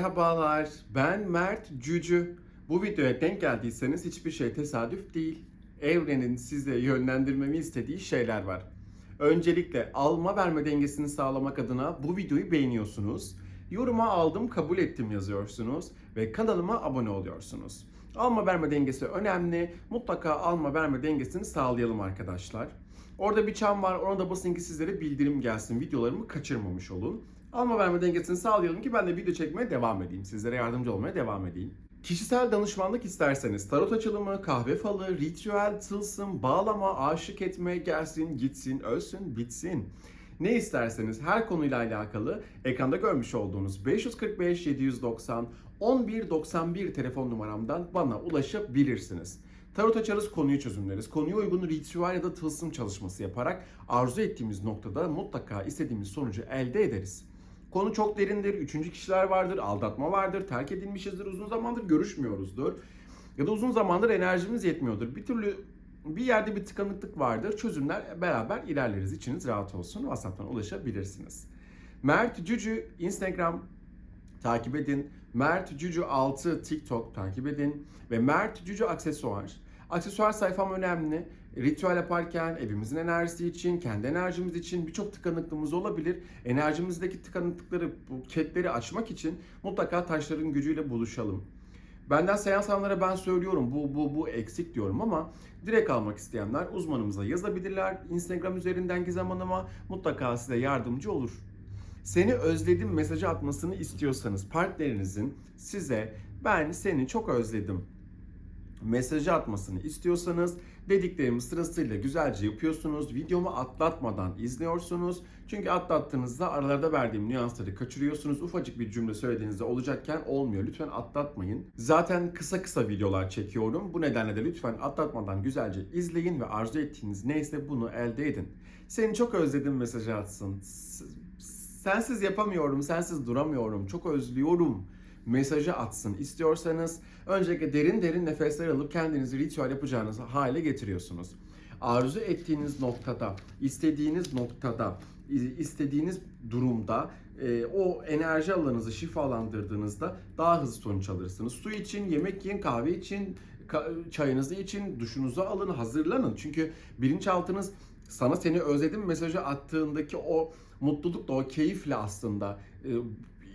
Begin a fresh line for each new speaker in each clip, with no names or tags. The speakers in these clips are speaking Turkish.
merhabalar. Ben Mert Cücü. Bu videoya denk geldiyseniz hiçbir şey tesadüf değil. Evrenin size yönlendirmemi istediği şeyler var. Öncelikle alma verme dengesini sağlamak adına bu videoyu beğeniyorsunuz. Yoruma aldım kabul ettim yazıyorsunuz ve kanalıma abone oluyorsunuz. Alma verme dengesi önemli. Mutlaka alma verme dengesini sağlayalım arkadaşlar. Orada bir çan var. Ona da basın ki sizlere bildirim gelsin. Videolarımı kaçırmamış olun. Alma verme dengesini sağlayalım ki ben de video çekmeye devam edeyim. Sizlere yardımcı olmaya devam edeyim. Kişisel danışmanlık isterseniz tarot açılımı, kahve falı, ritüel, tılsım, bağlama, aşık etme, gelsin, gitsin, ölsün, bitsin. Ne isterseniz her konuyla alakalı ekranda görmüş olduğunuz 545 790 1191 telefon numaramdan bana ulaşabilirsiniz. Tarot açarız, konuyu çözümleriz. Konuya uygun ritüel ya da tılsım çalışması yaparak arzu ettiğimiz noktada mutlaka istediğimiz sonucu elde ederiz. Konu çok derindir, üçüncü kişiler vardır, aldatma vardır, terk edilmişizdir, uzun zamandır görüşmüyoruzdur. Ya da uzun zamandır enerjimiz yetmiyordur. Bir türlü bir yerde bir tıkanıklık vardır. Çözümler beraber ilerleriz. İçiniz rahat olsun. WhatsApp'tan ulaşabilirsiniz. Mert Cücü Instagram takip edin. Mert Cücü 6 TikTok takip edin. Ve Mert Cücü aksesuar. Aksesuar sayfam önemli. Ritüel yaparken evimizin enerjisi için, kendi enerjimiz için birçok tıkanıklığımız olabilir. Enerjimizdeki tıkanıklıkları, bu ketleri açmak için mutlaka taşların gücüyle buluşalım. Benden seans alanlara ben söylüyorum bu bu bu eksik diyorum ama direkt almak isteyenler uzmanımıza yazabilirler. Instagram üzerinden Gizem Hanım'a mutlaka size yardımcı olur. Seni özledim mesajı atmasını istiyorsanız partnerinizin size ben seni çok özledim mesajı atmasını istiyorsanız dediklerimi sırasıyla güzelce yapıyorsunuz. Videomu atlatmadan izliyorsunuz. Çünkü atlattığınızda aralarda verdiğim nüansları kaçırıyorsunuz. Ufacık bir cümle söylediğinizde olacakken olmuyor. Lütfen atlatmayın. Zaten kısa kısa videolar çekiyorum. Bu nedenle de lütfen atlatmadan güzelce izleyin ve arzu ettiğiniz neyse bunu elde edin. Seni çok özledim mesajı atsın. Sensiz yapamıyorum, sensiz duramıyorum, çok özlüyorum mesajı atsın istiyorsanız öncelikle derin derin nefesler alıp kendinizi ritüel yapacağınız hale getiriyorsunuz. Arzu ettiğiniz noktada, istediğiniz noktada, istediğiniz durumda e, o enerji alanınızı şifalandırdığınızda daha hızlı sonuç alırsınız. Su için, yemek yiyin, kahve için, çayınızı için, duşunuzu alın, hazırlanın. Çünkü bilinçaltınız sana seni özledim mesajı attığındaki o mutlulukla, o keyifle aslında e,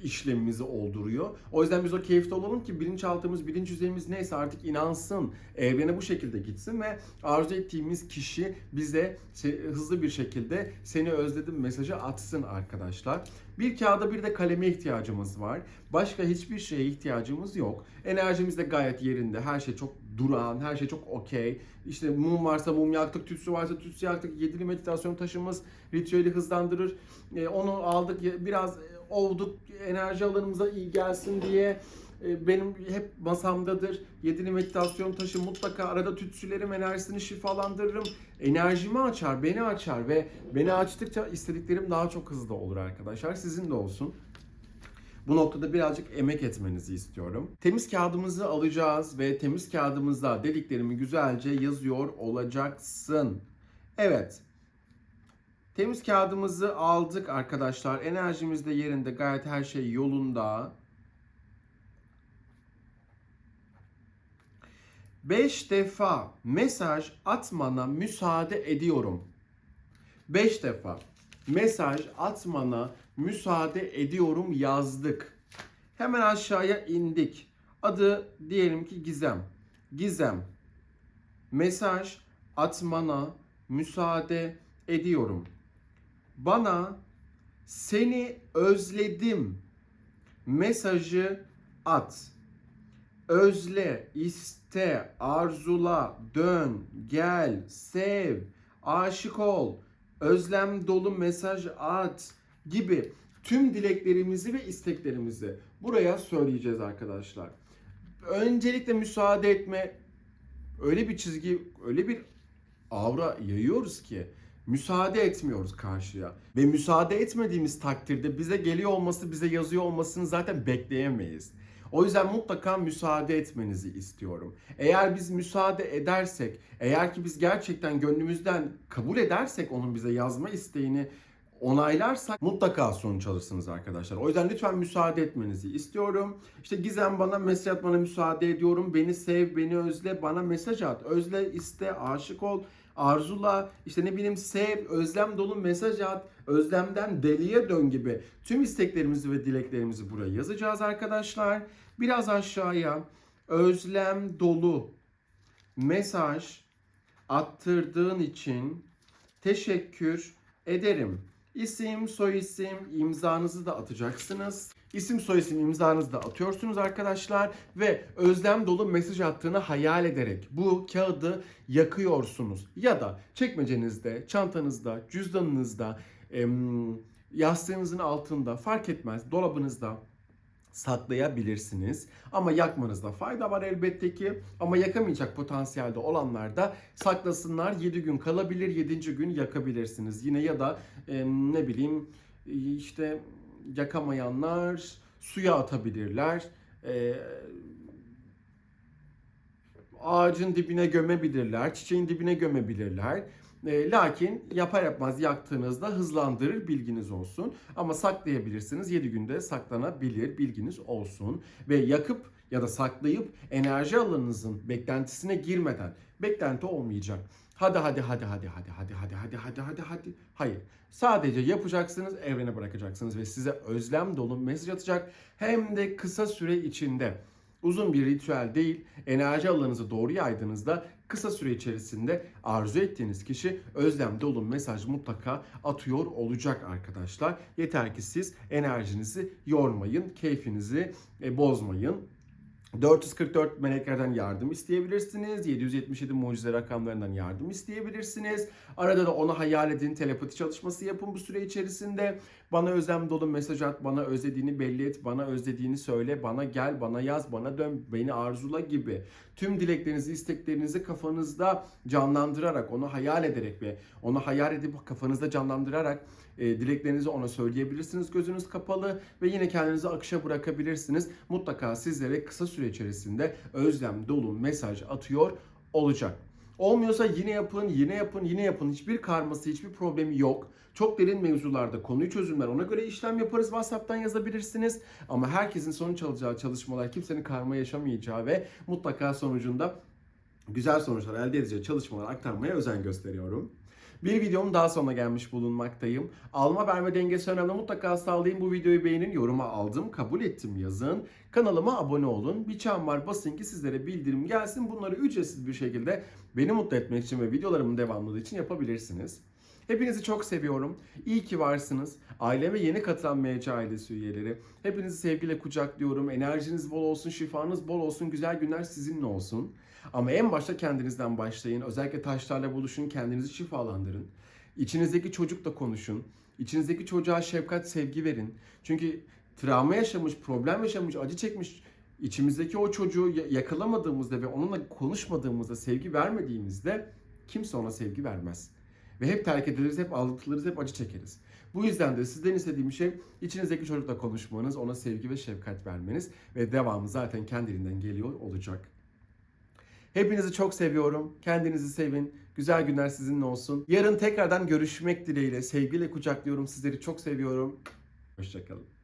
işlemimizi olduruyor. O yüzden biz o keyifte olalım ki bilinçaltımız, bilinç yüzeyimiz neyse artık inansın, evrene bu şekilde gitsin ve arzu ettiğimiz kişi bize hızlı bir şekilde seni özledim mesajı atsın arkadaşlar. Bir kağıda bir de kaleme ihtiyacımız var. Başka hiçbir şeye ihtiyacımız yok. Enerjimiz de gayet yerinde. Her şey çok durağan, her şey çok okey. İşte mum varsa mum yaktık, tütsü varsa tütsü yaktık. Yedili meditasyon taşımız ritüeli hızlandırır. E, onu aldık, biraz ovduk, enerji alanımıza iyi gelsin diye. E, benim hep masamdadır. Yedili meditasyon taşı mutlaka arada tütsülerim enerjisini şifalandırırım. Enerjimi açar, beni açar ve beni açtıkça istediklerim daha çok hızlı olur arkadaşlar. Sizin de olsun. Bu noktada birazcık emek etmenizi istiyorum. Temiz kağıdımızı alacağız ve temiz kağıdımızda dediklerimi güzelce yazıyor olacaksın. Evet. Temiz kağıdımızı aldık arkadaşlar. Enerjimiz de yerinde. Gayet her şey yolunda. 5 defa mesaj atmana müsaade ediyorum. 5 defa mesaj atmana müsaade ediyorum yazdık. Hemen aşağıya indik. Adı diyelim ki Gizem. Gizem. Mesaj atmana müsaade ediyorum. Bana seni özledim mesajı at. Özle, iste, arzula, dön, gel, sev, aşık ol, özlem dolu mesaj at gibi tüm dileklerimizi ve isteklerimizi buraya söyleyeceğiz arkadaşlar. Öncelikle müsaade etme öyle bir çizgi, öyle bir aura yayıyoruz ki müsaade etmiyoruz karşıya. Ve müsaade etmediğimiz takdirde bize geliyor olması, bize yazıyor olmasını zaten bekleyemeyiz. O yüzden mutlaka müsaade etmenizi istiyorum. Eğer biz müsaade edersek, eğer ki biz gerçekten gönlümüzden kabul edersek onun bize yazma isteğini onaylarsak mutlaka sonuç alırsınız arkadaşlar. O yüzden lütfen müsaade etmenizi istiyorum. İşte Gizem bana mesaj atmana müsaade ediyorum. Beni sev, beni özle, bana mesaj at. Özle, iste, aşık ol, arzula, işte ne bileyim sev, özlem dolu mesaj at. Özlemden deliye dön gibi tüm isteklerimizi ve dileklerimizi buraya yazacağız arkadaşlar. Biraz aşağıya özlem dolu mesaj attırdığın için teşekkür ederim. İsim, soyisim, imzanızı da atacaksınız. İsim, soyisim, imzanızı da atıyorsunuz arkadaşlar ve özlem dolu mesaj attığını hayal ederek bu kağıdı yakıyorsunuz. Ya da çekmecenizde, çantanızda, cüzdanınızda, yastığınızın altında fark etmez dolabınızda saklayabilirsiniz. Ama yakmanızda fayda var elbette ki. Ama yakamayacak potansiyelde olanlar da saklasınlar. 7 gün kalabilir, 7. gün yakabilirsiniz. Yine ya da e, ne bileyim işte yakamayanlar suya atabilirler. E, ağacın dibine gömebilirler, çiçeğin dibine gömebilirler. E, lakin yapar yapmaz yaktığınızda hızlandırır bilginiz olsun. Ama saklayabilirsiniz 7 günde saklanabilir bilginiz olsun. Ve yakıp ya da saklayıp enerji alanınızın beklentisine girmeden beklenti olmayacak. Hadi hadi hadi hadi hadi hadi hadi hadi hadi hadi hadi. Hayır. Sadece yapacaksınız, evrene bırakacaksınız ve size özlem dolu mesaj atacak. Hem de kısa süre içinde. Uzun bir ritüel değil, enerji alanınızı doğru yaydığınızda kısa süre içerisinde arzu ettiğiniz kişi özlem dolu mesaj mutlaka atıyor olacak arkadaşlar. Yeter ki siz enerjinizi yormayın, keyfinizi e, bozmayın. 444 meleklerden yardım isteyebilirsiniz. 777 mucize rakamlarından yardım isteyebilirsiniz. Arada da onu hayal edin, telepati çalışması yapın bu süre içerisinde. Bana özlem dolu mesaj at, bana özlediğini belli et, bana özlediğini söyle, bana gel, bana yaz, bana dön, beni arzula gibi. Tüm dileklerinizi, isteklerinizi kafanızda canlandırarak, onu hayal ederek ve onu hayal edip kafanızda canlandırarak e, dileklerinizi ona söyleyebilirsiniz gözünüz kapalı ve yine kendinizi akışa bırakabilirsiniz. Mutlaka sizlere kısa süre içerisinde özlem dolu mesaj atıyor olacak. Olmuyorsa yine yapın, yine yapın, yine yapın. Hiçbir karması, hiçbir problemi yok. Çok derin mevzularda konuyu çözümler. Ona göre işlem yaparız. WhatsApp'tan yazabilirsiniz. Ama herkesin sonuç alacağı çalışmalar, kimsenin karma yaşamayacağı ve mutlaka sonucunda güzel sonuçlar elde edeceği çalışmalar aktarmaya özen gösteriyorum. Bir videomun daha sonuna gelmiş bulunmaktayım. Alma verme dengesi önemli. Mutlaka sağlayın. Bu videoyu beğenin. Yoruma aldım. Kabul ettim yazın. Kanalıma abone olun. Bir çan var basın ki sizlere bildirim gelsin. Bunları ücretsiz bir şekilde beni mutlu etmek için ve videolarımın devamlılığı için yapabilirsiniz. Hepinizi çok seviyorum. İyi ki varsınız. Aileme yeni katılan MC ailesi üyeleri. Hepinizi sevgiyle kucaklıyorum. Enerjiniz bol olsun, şifanız bol olsun. Güzel günler sizinle olsun. Ama en başta kendinizden başlayın. Özellikle taşlarla buluşun, kendinizi şifalandırın. İçinizdeki çocukla konuşun. İçinizdeki çocuğa şefkat, sevgi verin. Çünkü travma yaşamış, problem yaşamış, acı çekmiş içimizdeki o çocuğu ya- yakalamadığımızda ve onunla konuşmadığımızda, sevgi vermediğimizde kimse ona sevgi vermez. Ve hep terk ediliriz, hep aldatılırız, hep acı çekeriz. Bu yüzden de sizden istediğim şey içinizdeki çocukla konuşmanız, ona sevgi ve şefkat vermeniz ve devamı zaten kendiliğinden geliyor olacak. Hepinizi çok seviyorum. Kendinizi sevin. Güzel günler sizinle olsun. Yarın tekrardan görüşmek dileğiyle. Sevgiyle kucaklıyorum. Sizleri çok seviyorum. Hoşçakalın.